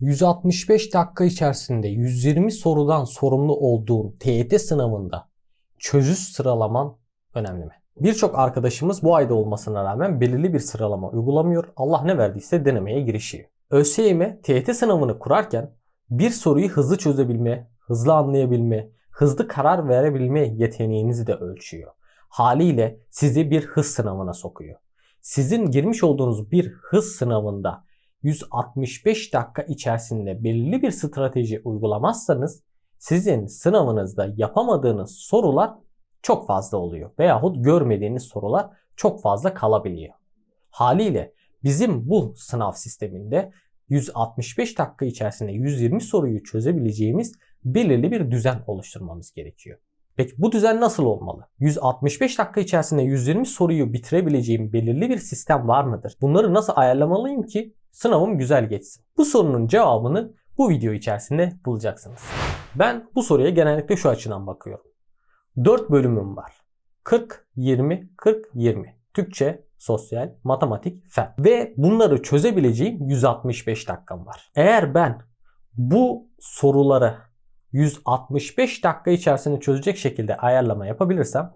165 dakika içerisinde 120 sorudan sorumlu olduğun TYT sınavında çözüş sıralaman önemli mi? Birçok arkadaşımız bu ayda olmasına rağmen belirli bir sıralama uygulamıyor. Allah ne verdiyse denemeye girişiyor. ÖSYM TYT sınavını kurarken bir soruyu hızlı çözebilme, hızlı anlayabilme, hızlı karar verebilme yeteneğinizi de ölçüyor. Haliyle sizi bir hız sınavına sokuyor. Sizin girmiş olduğunuz bir hız sınavında 165 dakika içerisinde belirli bir strateji uygulamazsanız sizin sınavınızda yapamadığınız sorular çok fazla oluyor veyahut görmediğiniz sorular çok fazla kalabiliyor. Haliyle bizim bu sınav sisteminde 165 dakika içerisinde 120 soruyu çözebileceğimiz belirli bir düzen oluşturmamız gerekiyor. Peki bu düzen nasıl olmalı? 165 dakika içerisinde 120 soruyu bitirebileceğim belirli bir sistem var mıdır? Bunları nasıl ayarlamalıyım ki sınavım güzel geçsin? Bu sorunun cevabını bu video içerisinde bulacaksınız. Ben bu soruya genellikle şu açıdan bakıyorum. 4 bölümüm var. 40, 20, 40, 20. Türkçe, sosyal, matematik, fen. Ve bunları çözebileceğim 165 dakikam var. Eğer ben bu soruları 165 dakika içerisinde çözecek şekilde ayarlama yapabilirsem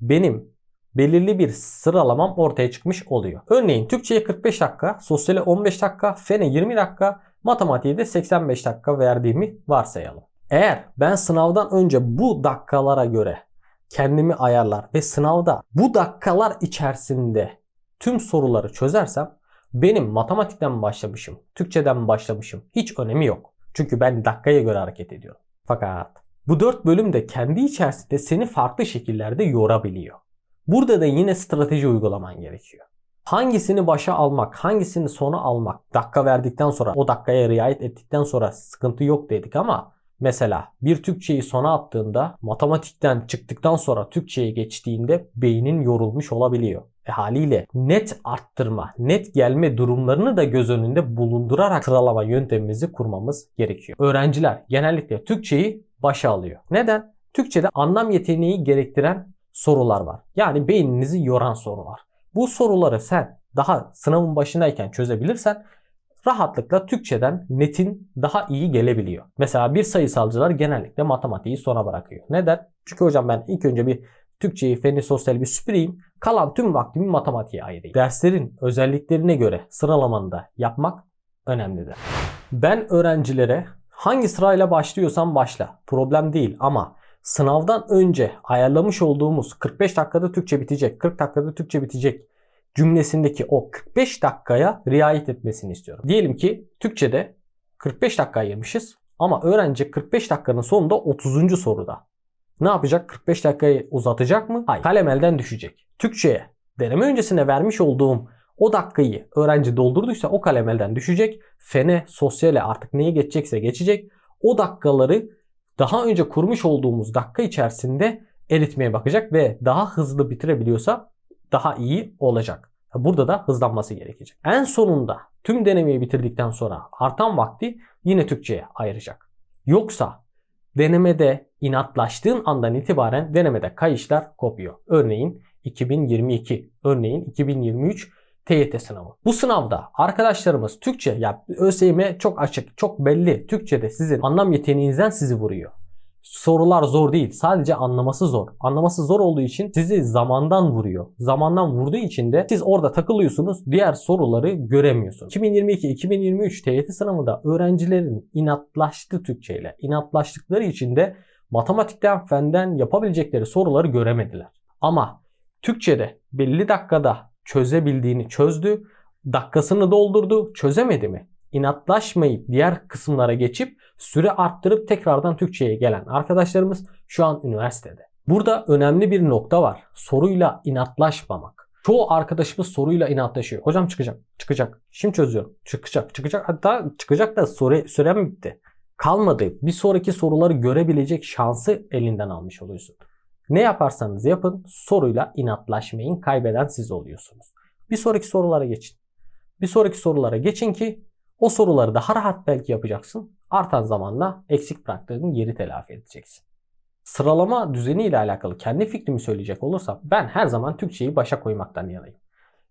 benim belirli bir sıralamam ortaya çıkmış oluyor. Örneğin Türkçe'ye 45 dakika, sosyale 15 dakika, fene 20 dakika, matematiğe de 85 dakika verdiğimi varsayalım. Eğer ben sınavdan önce bu dakikalara göre kendimi ayarlar ve sınavda bu dakikalar içerisinde tüm soruları çözersem benim matematikten başlamışım, Türkçeden başlamışım hiç önemi yok. Çünkü ben dakikaya göre hareket ediyorum. Fakat bu 4 bölüm de kendi içerisinde seni farklı şekillerde yorabiliyor. Burada da yine strateji uygulaman gerekiyor. Hangisini başa almak, hangisini sona almak, dakika verdikten sonra o dakikaya riayet ettikten sonra sıkıntı yok dedik ama mesela bir Türkçeyi sona attığında matematikten çıktıktan sonra Türkçeye geçtiğinde beynin yorulmuş olabiliyor. E haliyle net arttırma, net gelme durumlarını da göz önünde bulundurarak sıralama yöntemimizi kurmamız gerekiyor. Öğrenciler genellikle Türkçeyi başa alıyor. Neden? Türkçede anlam yeteneği gerektiren sorular var. Yani beyninizi yoran sorular. Bu soruları sen daha sınavın başındayken çözebilirsen rahatlıkla Türkçeden netin daha iyi gelebiliyor. Mesela bir sayısalcılar genellikle matematiği sona bırakıyor. Neden? Çünkü hocam ben ilk önce bir Türkçeyi, feni, sosyal bir süpüreyim. Kalan tüm vaktimi matematiğe ayırayım. Derslerin özelliklerine göre sıralamanı da yapmak önemlidir. Ben öğrencilere hangi sırayla başlıyorsan başla. Problem değil ama sınavdan önce ayarlamış olduğumuz 45 dakikada Türkçe bitecek, 40 dakikada Türkçe bitecek cümlesindeki o 45 dakikaya riayet etmesini istiyorum. Diyelim ki Türkçe'de 45 dakika ayırmışız ama öğrenci 45 dakikanın sonunda 30. soruda. Ne yapacak? 45 dakikayı uzatacak mı? Hayır. Kalem elden düşecek. Türkçe'ye deneme öncesine vermiş olduğum o dakikayı öğrenci doldurduysa o kalem elden düşecek. Fene, sosyale artık neye geçecekse geçecek. O dakikaları daha önce kurmuş olduğumuz dakika içerisinde eritmeye bakacak ve daha hızlı bitirebiliyorsa daha iyi olacak. Burada da hızlanması gerekecek. En sonunda tüm denemeyi bitirdikten sonra artan vakti yine Türkçe'ye ayıracak. Yoksa denemede inatlaştığın andan itibaren denemede kayışlar kopuyor. Örneğin 2022, örneğin 2023 TYT sınavı. Bu sınavda arkadaşlarımız Türkçe ya ÖSYM çok açık, çok belli. Türkçede sizin anlam yeteneğinizden sizi vuruyor. Sorular zor değil. Sadece anlaması zor. Anlaması zor olduğu için sizi zamandan vuruyor. Zamandan vurduğu için de siz orada takılıyorsunuz. Diğer soruları göremiyorsunuz. 2022-2023 TYT sınavında öğrencilerin inatlaştı Türkçe ile. İnatlaştıkları için de matematikten, fenden yapabilecekleri soruları göremediler. Ama Türkçe'de belli dakikada çözebildiğini çözdü. Dakikasını doldurdu. Çözemedi mi? İnatlaşmayıp diğer kısımlara geçip süre arttırıp tekrardan Türkçe'ye gelen arkadaşlarımız şu an üniversitede. Burada önemli bir nokta var. Soruyla inatlaşmamak. Çoğu arkadaşımız soruyla inatlaşıyor. Hocam çıkacak, çıkacak. Şimdi çözüyorum. Çıkacak, çıkacak. Hatta çıkacak da soru, sürem bitti. Kalmadı. Bir sonraki soruları görebilecek şansı elinden almış oluyorsun. Ne yaparsanız yapın soruyla inatlaşmayın. Kaybeden siz oluyorsunuz. Bir sonraki sorulara geçin. Bir sonraki sorulara geçin ki o soruları daha rahat belki yapacaksın. Artan zamanla eksik bıraktığın yeri telafi edeceksin. Sıralama düzeni ile alakalı kendi fikrimi söyleyecek olursam ben her zaman Türkçeyi başa koymaktan yanayım.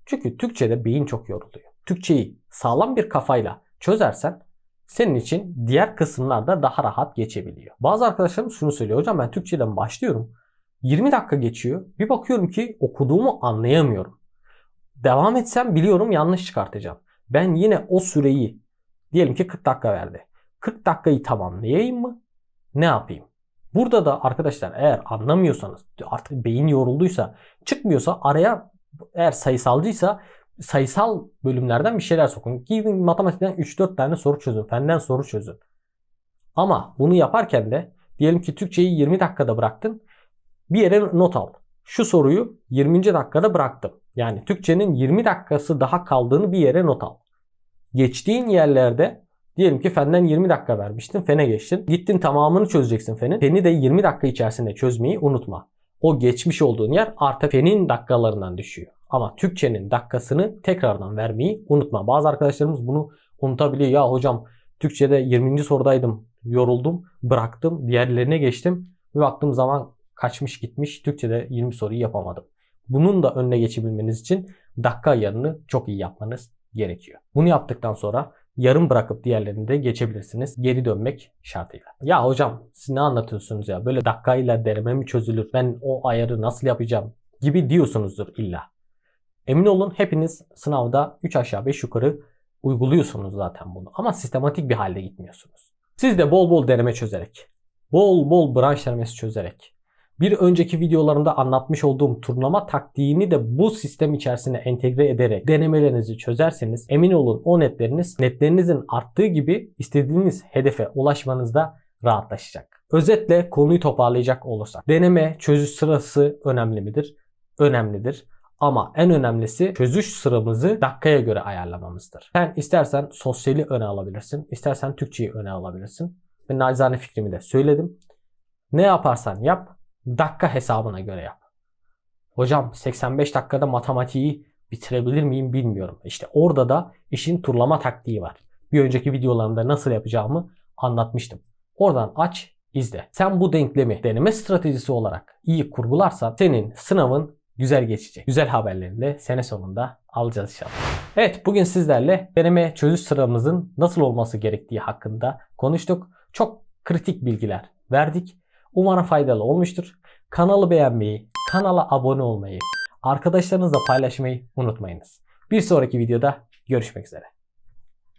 Çünkü Türkçe'de beyin çok yoruluyor. Türkçeyi sağlam bir kafayla çözersen senin için diğer kısımlarda daha rahat geçebiliyor. Bazı arkadaşlarım şunu söylüyor. Hocam ben Türkçeden başlıyorum. 20 dakika geçiyor. Bir bakıyorum ki okuduğumu anlayamıyorum. Devam etsem biliyorum yanlış çıkartacağım. Ben yine o süreyi diyelim ki 40 dakika verdi. 40 dakikayı tamamlayayım mı? Ne yapayım? Burada da arkadaşlar eğer anlamıyorsanız artık beyin yorulduysa çıkmıyorsa araya eğer sayısalcıysa sayısal bölümlerden bir şeyler sokun. Gidin matematikten 3-4 tane soru çözün. Fenden soru çözün. Ama bunu yaparken de diyelim ki Türkçeyi 20 dakikada bıraktın. Bir yere not al. Şu soruyu 20. dakikada bıraktım. Yani Türkçenin 20 dakikası daha kaldığını bir yere not al. Geçtiğin yerlerde diyelim ki fenden 20 dakika vermiştin. Fene geçtin. Gittin tamamını çözeceksin fenin. Feni de 20 dakika içerisinde çözmeyi unutma. O geçmiş olduğun yer artık fenin dakikalarından düşüyor. Ama Türkçenin dakikasını tekrardan vermeyi unutma. Bazı arkadaşlarımız bunu unutabiliyor. Ya hocam Türkçede 20. sorudaydım. Yoruldum. Bıraktım. Diğerlerine geçtim. Bir baktığım zaman kaçmış gitmiş. Türkçede 20 soruyu yapamadım. Bunun da önüne geçebilmeniz için dakika ayarını çok iyi yapmanız gerekiyor. Bunu yaptıktan sonra yarım bırakıp diğerlerini de geçebilirsiniz. Geri dönmek şartıyla. Ya hocam siz ne anlatıyorsunuz ya? Böyle dakikayla deneme mi çözülür? Ben o ayarı nasıl yapacağım? Gibi diyorsunuzdur illa. Emin olun hepiniz sınavda 3 aşağı 5 yukarı uyguluyorsunuz zaten bunu. Ama sistematik bir halde gitmiyorsunuz. Siz de bol bol deneme çözerek, bol bol branş denemesi çözerek, bir önceki videolarımda anlatmış olduğum turnlama taktiğini de bu sistem içerisine entegre ederek denemelerinizi çözerseniz emin olun o netleriniz netlerinizin arttığı gibi istediğiniz hedefe ulaşmanızda rahatlaşacak. Özetle konuyu toparlayacak olursak deneme çözüş sırası önemli midir? Önemlidir. Ama en önemlisi çözüş sıramızı dakikaya göre ayarlamamızdır. Sen istersen sosyali öne alabilirsin, istersen Türkçeyi öne alabilirsin. Ben nacizane fikrimi de söyledim. Ne yaparsan yap, dakika hesabına göre yap. Hocam 85 dakikada matematiği bitirebilir miyim bilmiyorum. İşte orada da işin turlama taktiği var. Bir önceki videolarımda nasıl yapacağımı anlatmıştım. Oradan aç, izle. Sen bu denklemi deneme stratejisi olarak iyi kurgularsan senin sınavın güzel geçecek. Güzel haberlerini de sene sonunda alacağız inşallah. Evet bugün sizlerle deneme çözüş sıramızın nasıl olması gerektiği hakkında konuştuk. Çok kritik bilgiler verdik. Umarım faydalı olmuştur. Kanalı beğenmeyi, kanala abone olmayı, arkadaşlarınızla paylaşmayı unutmayınız. Bir sonraki videoda görüşmek üzere.